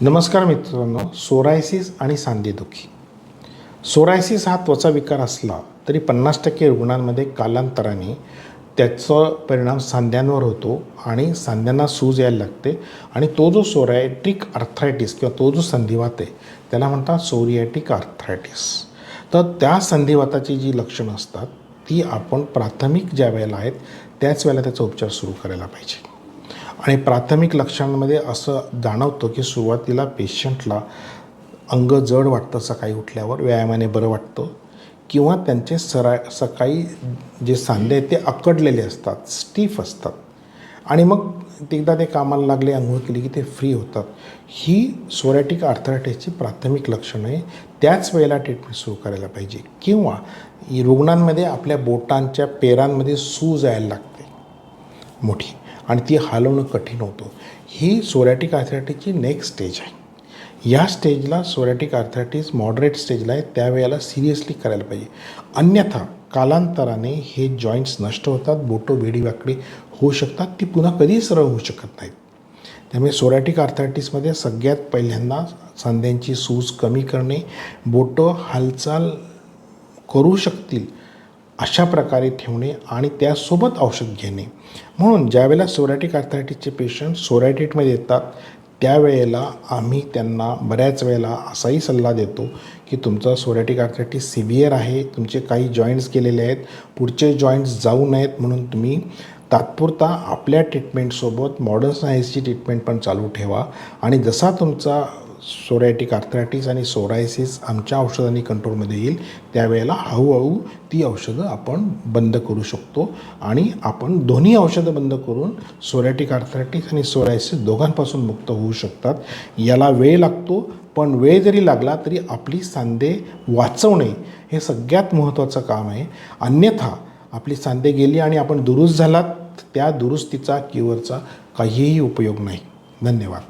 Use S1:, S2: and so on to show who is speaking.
S1: नमस्कार मित्रांनो सोरायसिस आणि सांधेदुखी. सोरायसिस हा त्वचा विकार असला तरी पन्नास टक्के रुग्णांमध्ये कालांतराने त्याचा परिणाम सांध्यांवर होतो आणि सांध्यांना सूज यायला लागते आणि तो जो सोरायटिक अर्थरायटिस किंवा तो जो संधिवात आहे त्याला म्हणतात सोरियाटिक अर्थरायटिस तर त्या संधिवाताची जी लक्षणं असतात ती आपण प्राथमिक ज्या वेळेला आहेत त्याच वेळेला त्याचा उपचार सुरू करायला पाहिजे. आणि प्राथमिक लक्षणांमध्ये असं जाणवतं की सुरुवातीला पेशंटला अंग जड वाटतं सकाळी उठल्यावर व्यायामाने बरं वाटतं किंवा त्यांचे सरा सकाळी जे सांधे आहेत ते अकडलेले असतात स्टीफ असतात. आणि मग एकदा ते कामाला लागले आंघोळ केली की ते फ्री होतात. ही सोरॅटिक आर्थरायटिसची प्राथमिक लक्षणं आहे. त्याच वेळेला ट्रीटमेंट सुरू करायला पाहिजे. किंवा रुग्णांमध्ये आपल्या बोटांच्या पेरांमध्ये सूज यायला लागतं. मोठी. आणि ती हलवणं कठीण होतं. ही सोरॅटिक आर्थरायटिसची नेक्स्ट स्टेज आहे. या स्टेजला सोरॅटिक आर्थरायटीस मॉडरेट स्टेजला आहे. त्यावेळेला सिरियसली करायला पाहिजे. अन्यथा कालांतराने हे जॉईंट्स नष्ट होतात बोटं वेडी वाकडी होऊ शकतात ती पुन्हा कधीही सरळ होऊ शकत नाहीत. त्यामुळे सोरॅटिक आर्थरायटीसमध्ये सगळ्यात पहिल्यांदा सांध्यांची सूज कमी करणे बोटं हालचाल करू शकतील अशा प्रकारे ठेवणे आणि त्यासोबत औषध घेणे. म्हणून ज्यावेळेला सोरॅटिक आर्थरायटिसचे पेशंट सोरॅटिटमध्ये येतात त्यावेळेला आम्ही त्यांना बऱ्याच वेळेला असाही सल्ला देतो की तुमचा सोरॅटिक आर्थरायटिस सिव्हिअर आहे तुमचे काही जॉईंट्स गेलेले आहेत पुढचे जॉईंट्स जाऊ नयेत म्हणून तुम्ही तात्पुरता आपल्या ट्रीटमेंटसोबत मॉडर्न सायन्सची ट्रीटमेंट पण चालू ठेवा. आणि जसा तुमचा सोरायटिक आर्थरायटिस आणि सोरायसिस आमच्या औषधांनी कंट्रोलमध्ये येईल. त्यावेळेला हळूहळू ती औषधं आपण बंद करू शकतो. आणि आपण दोन्ही औषधं बंद करून सोरायटिक आर्थरायटिस आणि सोरायसिस दोघांपासून मुक्त होऊ शकतात. याला वेळ लागतो पण वेळ जरी लागला तरी आपली सांधे वाचवणे हे सगळ्यात महत्त्वाचं काम आहे. अन्यथा आपली सांधे गेली आणि आपण दुरुस्त झालात त्या दुरुस्तीचा किवरचा काहीही उपयोग नाही. धन्यवाद.